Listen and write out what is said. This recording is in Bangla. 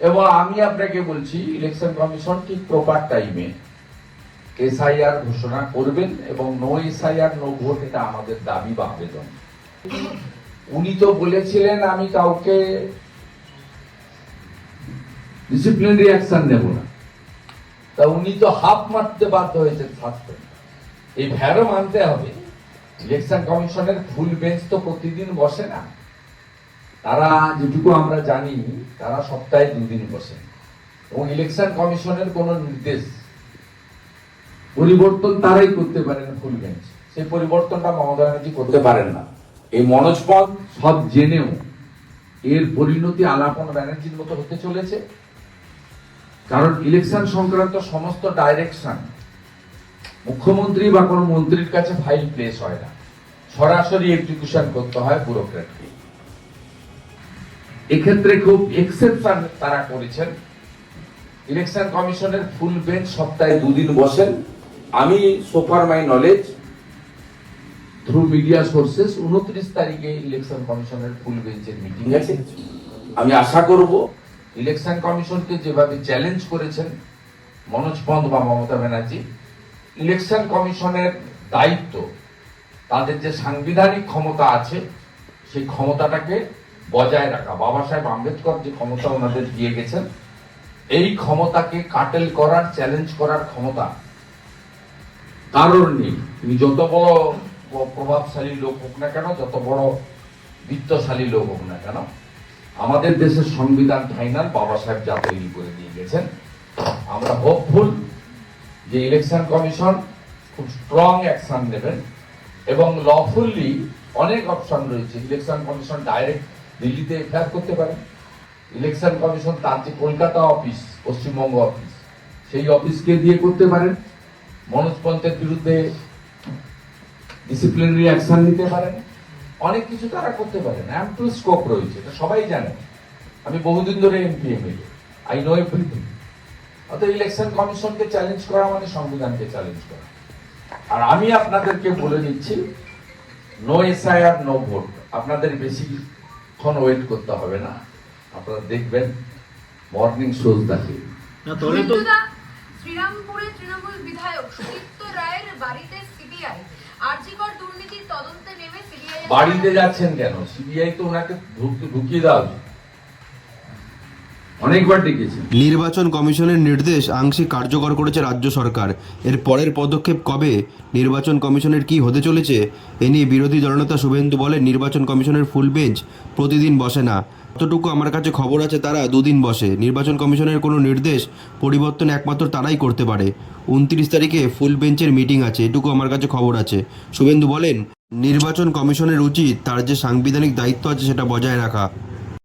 এবং আমি আপনাকে বলছি ইলেকশন কমিশন ঠিক প্রপার টাইমে এসআইআর ঘোষণা করবেন এবং নো এসআইআর নো ভোট এটা আমাদের দাবি বা আবেদন। উনি তো বলেছিলেন, আমি কাউকে ডিসিপ্লিনারি অ্যাকশন নেব না। তা উনি তো হাফ মারতে বাধ্য হয়েছেন সাসপেন্ড এই ভ্যারও মানতে হবে। ইলেকশন কমিশনের ফুল বেঞ্চ তো প্রতিদিন বসে না। তারা যেটুকু আমরা জানি, তারা সপ্তাহে দুদিন বসে। এবং ইলেকশন কমিশনের কোনো নির্দেশ, পরিবর্তন তারাই করতে পারেন ফুল বেঞ্চ সেই পরিবর্তনটা মমতা ব্যানার্জি করতে পারেন না। এই মনোজ পদ সব জেনেও এর পরিণতি আলাপন ব্যানার্জির মতো হতে চলেছে। কারণ ইলেকশন সংক্রান্ত সমস্ত ডাইরেকশন মুখ্যমন্ত্রী বা কোনো মন্ত্রীর কাছে ফাইল প্লেস হয় না। সরাসরি এক্সিকিউশন করতে হয় ব্যুরোক্রেটকে এক্ষেত্রে খুব এক্সেপশন তারা করেছেন। ইলেকশন কমিশনের ফুল বেঞ্চ সপ্তাহে দুদিন বসেন। আমি so far my knowledge through media sources উনত্রিশ তারিখে ইলেকশন কমিশনের ফুল বেঞ্চের মিটিং আছে। আমি আশা করব ইলেকশন কমিশনকে যেভাবে চ্যালেঞ্জ করেছেন, মনোজ পন্থ বা মমতা ব্যানার্জি ইলেকশন কমিশনের দায়িত্ব, তাদের যে সাংবিধানিক ক্ষমতা আছে, সেই ক্ষমতাটাকে বজায় রাখা। বাবা সাহেব আম্বেদকর যে ক্ষমতা ওনাদের দিয়ে গেছেন, এই ক্ষমতাকে কাটেল করার, চ্যালেঞ্জ করার ক্ষমতা কারোর নেই। তুমি যত বড় প্রভাবশালী লোক হোক না কেন, যত বড় বিত্তশালী লোক হোক না কেন, আমাদের দেশের সংবিধান ফাইনাল বাবা সাহেব যা তৈরি করে দিয়ে গেছেন। আমরা হোপফুল যে ইলেকশন কমিশন খুব স্ট্রং অ্যাকশন নেবেন এবং লফুল্লি অনেক অপশন রয়েছে। ইলেকশন কমিশন ডাইরেক্ট দিল্লিতে এফআইআর করতে পারেন। ইলেকশন কমিশন তার যে কলকাতা অফিস পশ্চিমবঙ্গ অফিস সেই অফিসকে দিয়ে করতে পারেন। মনোজ পন্থের বিরুদ্ধে ডিসিপ্লিনারি অ্যাকশন নিতে পারেন। অনেক কিছু তারা করতে পারেন। অ্যাম্পল স্কোপ রয়েছে, এটা সবাই জানে। আমি বহুদিন ধরে MP MLA I know everything অর্থাৎ ইলেকশন কমিশনকে চ্যালেঞ্জ করা মানে সংবিধানকে চ্যালেঞ্জ করা। আর আমি আপনাদেরকে বলে দিচ্ছি নো এসআইআর নো ভোট আপনাদের বেশিক্ষণ ওয়েট করতে হবে না। আপনারা দেখবেন মর্নিং শোজ দেখে। না তাহলে তো মৃত্যুদা শ্রীরামপুরের তৃণমূল বিধায়ক সুদীপ্ত রায়ের বাড়িতে সিবিআই আরজিকর দুর্নীতির তদন্তে নেমে সিবিআই বাড়িতে যাচ্ছেন কেন? সিবিআই তো ওনাকে ঢুক- ঢুকিয়ে দেওয়া উচিত। নির্বাচন কমিশনের নির্দেশ আংশিক কার্যকর করেছে রাজ্য সরকার। এর পরের পদক্ষেপ কবে? নির্বাচন কমিশনের কি হতে চলেছে? এ নিয়ে বিরোধী দলনেতা শুভেন্দু বলেন, নির্বাচন কমিশনের ফুল বেঞ্চ প্রতিদিন বসে না। যতটুকু আমার কাছে খবর আছে, তারা দুদিন বসে। নির্বাচন কমিশনের কোনো নির্দেশ, পরিবর্তন একমাত্র তারাই করতে পারে। উনত্রিশ তারিখে ফুল বেঞ্চের মিটিং আছে, এটুকু আমার কাছে খবর আছে। শুভেন্দু বলেন, নির্বাচন কমিশনের উচিত তার যে সাংবিধানিক দায়িত্ব আছে সেটা বজায় রাখা।